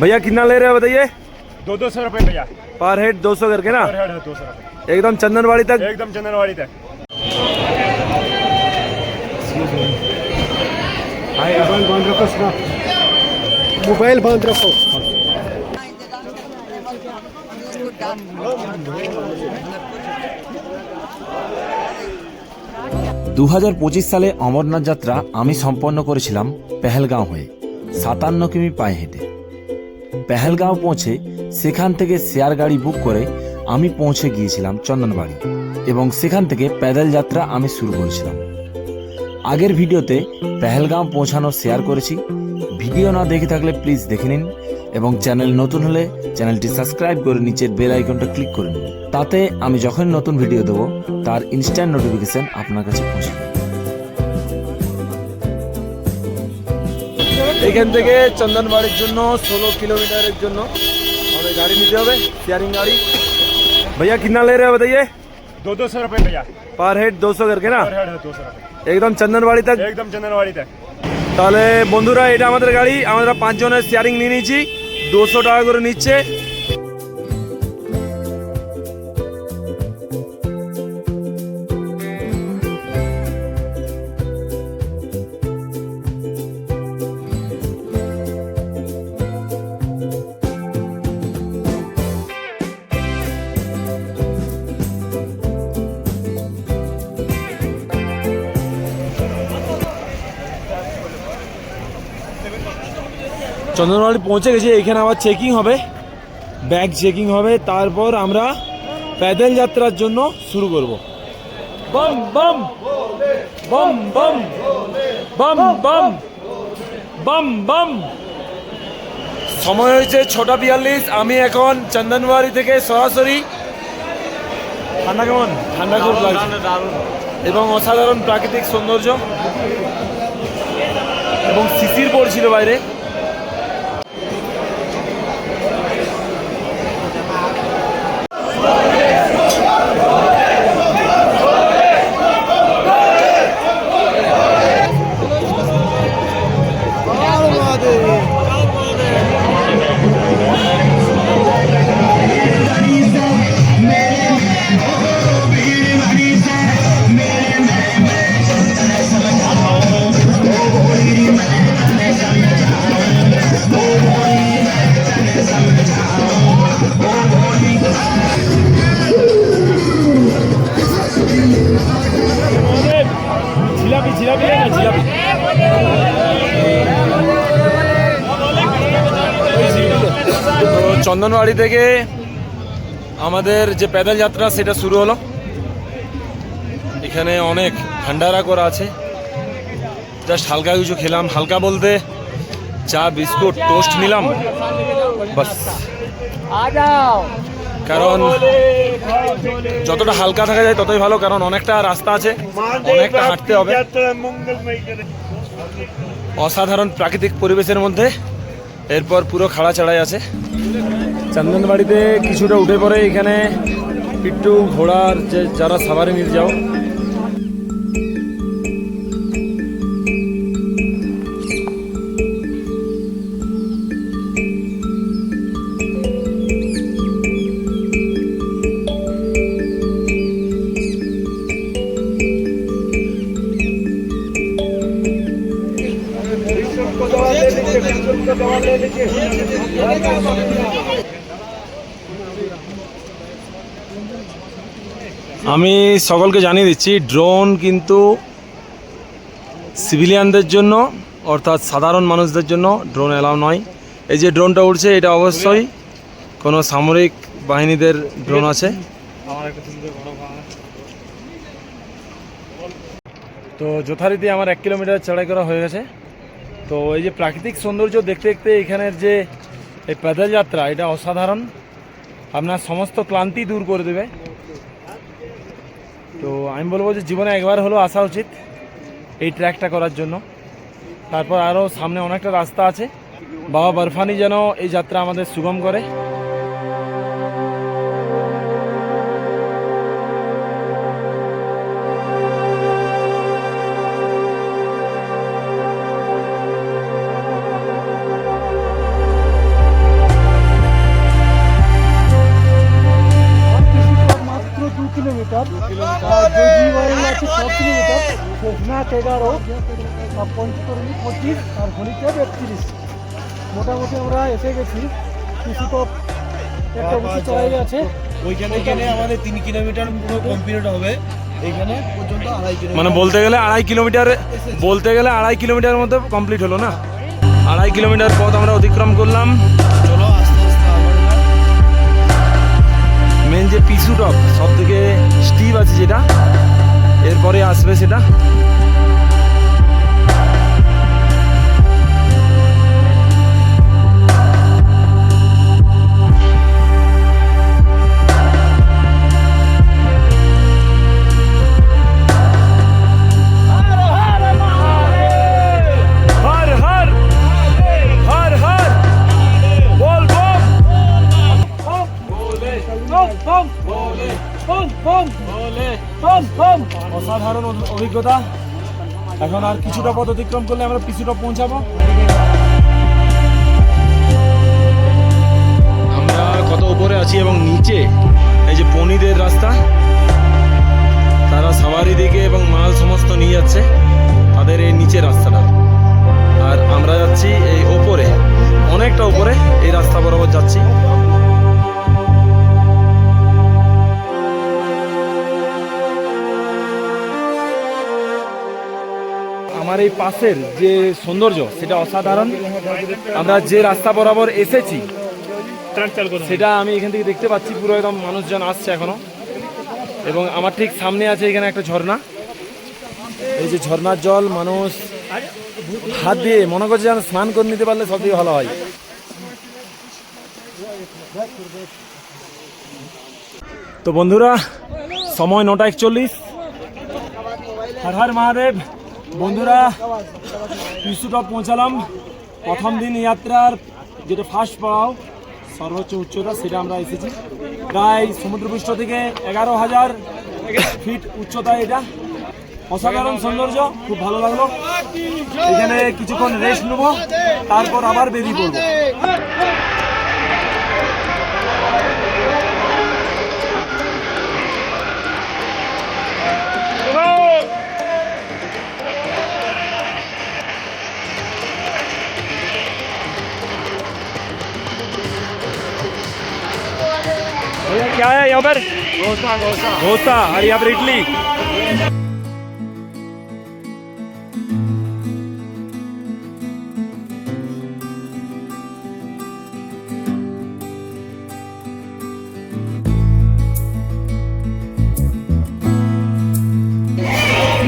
भैया कितना ले रहे हो बताइए दो दो सौ रुपये भैया पर हेड 200 करके ना पर हेड है दो सौ रुपये एकदम चंदनवाड़ी तक एकदम चंदनवाड़ी तक मोबाइल बंद रखो उसका मोबाइल बंद रखो দু সালে অমরনাথ যাত্রা আমি সম্পন্ন করেছিলাম পেহেলগাঁও হয়ে সাতান্ন কিমি পায়ে হেঁটে পেহেলগাঁও পৌঁছে সেখান থেকে শেয়ার গাড়ি বুক করে আমি পৌঁছে গিয়েছিলাম চন্দনবাড়ি এবং সেখান থেকে প্যাডেল যাত্রা আমি শুরু করেছিলাম। আগের ভিডিওতে পেহেলগাঁও পৌঁছানো শেয়ার করেছি। ভিডিও না দেখে থাকলে প্লিজ দেখে নিন এবং চ্যানেল নতুন হলে চ্যানেলটি সাবস্ক্রাইব করে নিচের বেল আইকনটা ক্লিক করে নিন। তাতে আমি যখন নতুন ভিডিও দেবো, তার ইনস্ট্যান্ট নোটিফিকেশন আপনার কাছে পৌঁছে এখান থেকে চন্দনবাড়ির জন্য ষোলো কিলোমিটারের জন্য আমাদের গাড়ি নিতে হবে চেয়ারিং গাড়ি। ভাইয়া কিনা লে রে हो बताइए? दो ভাইয়া পার হেড দুশো पर করকে না একদম চন্দনবাড়ি তক একদম চন্দনবাড়ি তক তাহলে বন্ধুরা এটা আমাদের গাড়ি আমরা পাঁচজনের চেয়ারিং নিয়ে নিয়েছি দুশো টাকা করে নিচ্ছে চন্দনবাড়ি পৌঁছে গেছি এখানে আবার চেকিং হবে ব্যাগ চেকিং হবে তারপর আমরা প্যাদেল যাত্রার জন্য শুরু করব। বম বম বম বম বম বম বম বম। সময় হয়েছে ছটা বিয়াল্লিশ আমি এখন চন্দনবাড়ি থেকে সরাসরি ঠান্ডা কেমন? ঠান্ডা খুব লাগছে। এবং অসাধারণ প্রাকৃতিক সৌন্দর্য। এবং শিশির পড়ছিল বাইরে। চন্দনবাড়ি থেকে আমাদের যে প্যাদল যাত্রা, সেটা শুরু হলো। এখানে অনেক ভান্ডারা করা আছে। জাস্ট হালকা কিছু খেলাম। হালকা বলতে চা, বিস্কুট, টোস্ট নিলাম। কারণ যতটা হালকা থাকা যায় ততই ভালো, কারণ অনেকটা রাস্তা আছে, অনেকটা হাঁটতে হবে। অসাধারণ প্রাকৃতিক পরিবেশের মধ্যে। এরপর পুরো খাড়া চড়াই আছে। চন্দনবাড়িতে কিছুটা উঠে পড়ে এখানে একটু ঘোড়ার যে যারা সাবারি নিয়ে যাও। আমি সকলকে জানিয়ে দিচ্ছি ড্রোন কিন্তু সিভিলিয়ানদের জন্য, অর্থাৎ সাধারণ মানুষদের জন্য ড্রোন অ্যালাউ নয়। এই যে ড্রোনটা উঠছে এটা অবশ্যই কোনো সামরিক বাহিনীদের ড্রোন আছে। তো যথারীতি আমার এক কিলোমিটার চড়াই করা হয়ে গেছে। তো এই যে প্রাকৃতিক সৌন্দর্য দেখতে দেখতে এখানের যে এই প্যাদল যাত্রা, এটা অসাধারণ। আপনার সমস্ত ক্লান্তি দূর করে দেবে। তো আমি বলব যে জীবনে একবার হলেও আসা উচিত এই ট্র্যাকটা করার জন্য। তারপর আরও সামনে অনেকটা রাস্তা আছে। বাবা বরফানি যেন এই যাত্রা আমাদের সুগম করে। এগারো আর পঞ্চতরণী পঁচিশ আর একত্রিশ। মোটামুটি আমরা এসে গেছি। কিছু একটা উঁচু চড়াই আছে। ওইখানে এখানে আমাদের তিন কিলোমিটার পুরো কমপ্লিট হবে। এইখানে পর্যন্ত আড়াই কিলোমিটার। মানে বলতে গেলে আড়াই কিলোমিটার বলতে গেলে আড়াই কিলোমিটার মধ্যে কমপ্লিট হলো না? আড়াই কিলোমিটার পথ আমরা অতিক্রম করলাম। চলো আস্তে আস্তে মেন যে পিসু টপ সব থেকে স্টিভ আছে যেটা এরপরে আসবে সেটা। অভিজ্ঞতা। এখন আর কিছুটা পথ অতিক্রম করলে আমরা পিছুটা পৌঁছাবো। আমরা কত উপরে আছি এবং নিচে, এই যে পনিদের রাস্তা, তারা সাওয়ারি দিকে এবং মাল সমস্ত নিয়ে যাচ্ছে, তাদের এই নিচের রাস্তাটা। আর আমরা যাচ্ছি এই ওপরে, অনেকটা উপরে, এই রাস্তা বরাবর যাচ্ছি। আমার এই পাশের যে সৌন্দর্য, সেটা অসাধারণ। আমরা যে রাস্তা বরাবর এসেছি, সেটা আমি এখান থেকে দেখতে পাচ্ছি, পুরো একদম মানুষজন আসছে এখনও। এবং আমার ঠিক সামনে আছে এখানে একটা ঝর্ণা। এই যে ঝর্ণার জল, মানুষ হাত দিয়ে মনে করছে যেন স্নান করে নিতে পারলে সব থেকে ভালো হয়। তো বন্ধুরা, সময় নটা একচল্লিশ। হর হর মহাদেব। বন্ধুরা পিসুটপ পৌঁছালাম। প্রথম দিন যাত্রার যেটা ফার্স্ট পাও সর্বোচ্চ উচ্চতা, সেটা আমরা এসেছি। প্রায় সমুদ্রপৃষ্ঠ থেকে এগারো হাজার ফিট উচ্চতা এটা। অসাধারণ সৌন্দর্য, খুব ভালো লাগল। এখানে কিছুক্ষণ রেস্ট নেব, তারপর আবার বেরিয়ে পড়ব। यहाँ पर डोसा डोसा और यहाँ पर इडली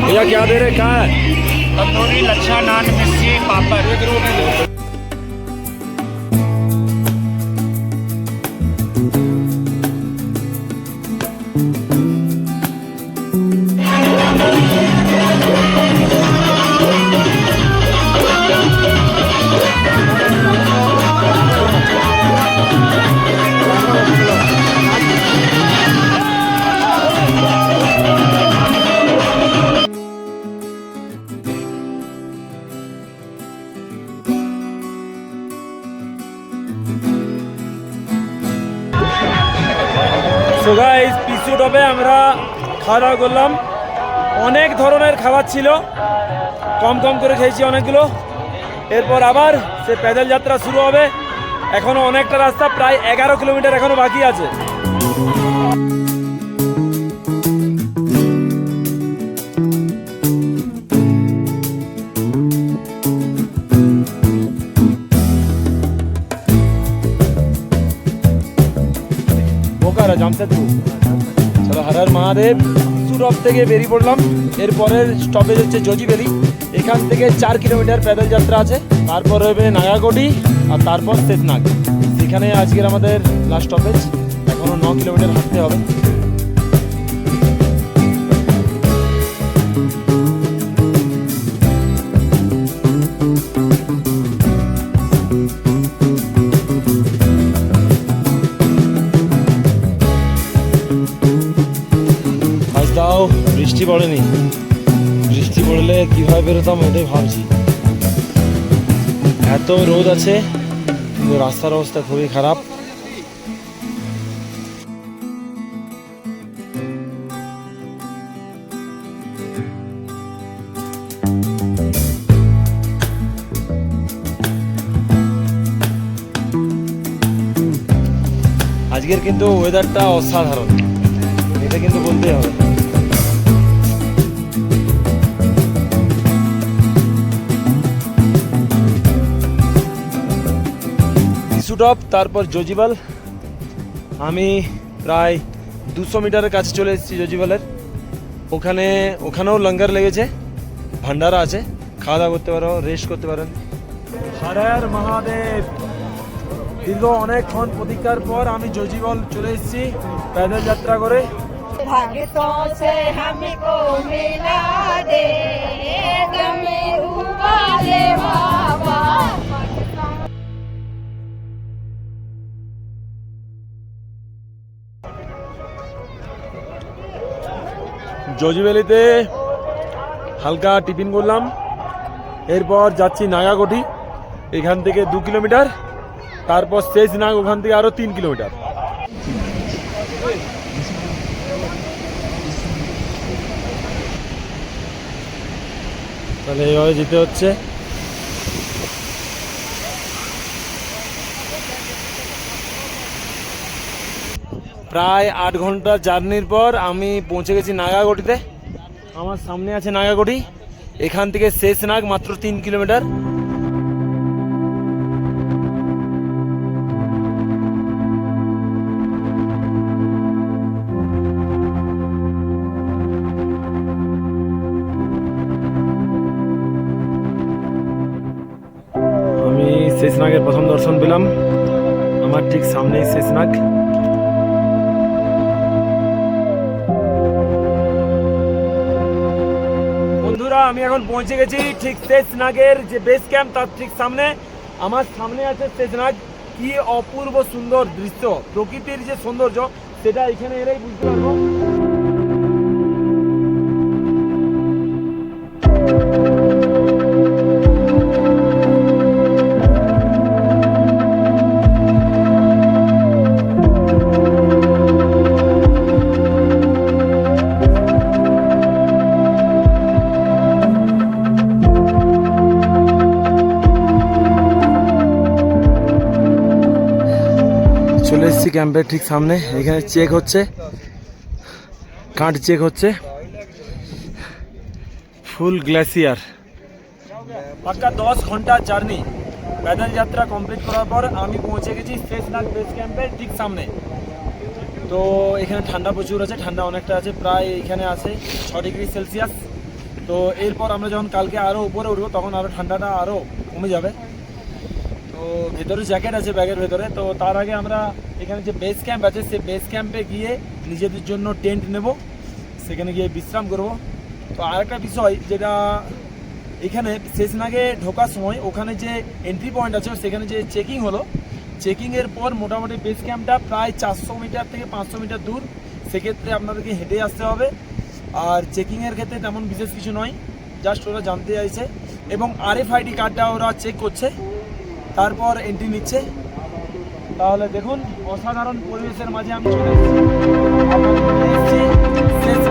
भैया क्या दे रहे क्या है? तंदूरी लच्छा नान मिर्ची पापड़। খাওয়া দাওয়া করলাম। অনেক ধরনের খাবার ছিল। কম কম করে খেয়েছি অনেকগুলো। এরপর আবার সে প্যাদেল যাত্রা শুরু হবে। এখনও অনেকটা রাস্তা, প্রায় এগারো কিলোমিটার এখনও বাকি আছে। জামশেদপুর। চলো হর হর মহাদেব। সুরভ থেকে বেরিয়ে পড়লাম। এরপরের স্টপেজ হচ্ছে জজিবেলি এখান থেকে চার কিলোমিটার প্যাদেল যাত্রা আছে। তারপর হবে নাগাগোডি আর তারপর সেতনাগ। সেখানে আজকের আমাদের লাস্ট স্টপেজ এখনও ন কিলোমিটার হাঁটতে হবে। বৃষ্টি পড়েনি। বৃষ্টি পড়লে কীভাবে বেরোতাম এটাই ভাবছি। এত রোদ আছে, কিন্তু রাস্তার অবস্থা খুবই খারাপ। আজকের কিন্তু ওয়েদারটা অসাধারণ। এটা কিন্তু বলতেই হবে। টপ তারপর জজিবাল। আমি প্রায় দুশো মিটারের কাছে চলে এসেছি জজিবালের। ওখানে ওখানেও লঙ্গার লেগেছে ভান্ডারা আছে। খাওয়া দাওয়া করতে পারো রেস্ট করতে পারেন। হারার মহাদেব। দীর্ঘ অনেকক্ষণ প্রতীক্ষার পর আমি জজিবল চলে এসেছি প্যাদল যাত্রা করে। ভাগ্য। জজিভ্যালিতে হালকা টিফিন করলাম। এরপর যাচ্ছি নাগাগোটি, এখান থেকে দু কিলোমিটার। তারপর শেষ নাগ, ওখান থেকে আরও তিন কিলোমিটার। তাহলে এইভাবে যেতে হচ্ছে। প্রায় আট ঘণ্টা জার্নির পর আমি পৌঁছে গেছি নাগাগোটিতে। আমার সামনে আছে নাগাগোটি। এখান থেকে শেষ নাগ মাত্র তিন কিলোমিটার। আমি শেষনাগের প্রথম দর্শন পেলাম। আমার ঠিক সামনেই শেষনাগ বন্ধুরা, আমি এখন পৌঁছে গেছি ঠিক শেষনাগের যে বেস ক্যাম্প তার ঠিক সামনে। আমার সামনে আছে শেষনাগ। কি অপূর্ব সুন্দর দৃশ্য। প্রকৃতির যে সৌন্দর্য, সেটা এখানে এলেই বুঝতে পারব। চলে ক্যাম্পের ঠিক সামনে, এখানে চেক হচ্ছে। কাঠ চেক হচ্ছে। ফুল গ্লেসিয়ার পাক্কা দশ ঘণ্টা জার্নি প্যাদল যাত্রা কমপ্লিট করার পর আমি পৌঁছে গেছি শেষনাগ বেস ক্যাম্পের ঠিক সামনে। তো এখানে ঠান্ডা প্রচুর আছে, ঠান্ডা অনেকটা আছে, প্রায় এখানে আছে ছ ডিগ্রি সেলসিয়াস তো এরপর আমরা যখন কালকে আরও উপরে উঠবো, তখন আরও ঠান্ডাটা আরও কমে যাবে। তো ভেতরে জ্যাকেট আছে ব্যাগের ভেতরে। তো তার আগে আমরা এখানে যে বেস ক্যাম্প আছে, সেই বেস ক্যাম্পে গিয়ে নিজেদের জন্য টেন্ট নেব। সেখানে গিয়ে বিশ্রাম করব। তো আরেকটা বিষয় যেটা এখানে শেষনাগে ঢোকার সময় ওখানে যে এন্ট্রি পয়েন্ট আছে, সেখানে যে চেকিং হলো চেকিংয়ের পর মোটামুটি বেস ক্যাম্পটা প্রায় চারশো মিটার থেকে পাঁচশো মিটার দূর। সেক্ষেত্রে আপনাদেরকে হেঁটে আসতে হবে। আর চেকিংয়ের ক্ষেত্রে তেমন বিশেষ কিছু নয়। জাস্ট ওরা জানতে চাইছে। এবং আর আরএফআইডি কার্ডটা ওরা চেক করছে। তারপর এন্ট্রি নিচ্ছে। তাহলে দেখুন অসাধারণ পরিবেশের মাঝে আমি চলে এসেছি। শেষ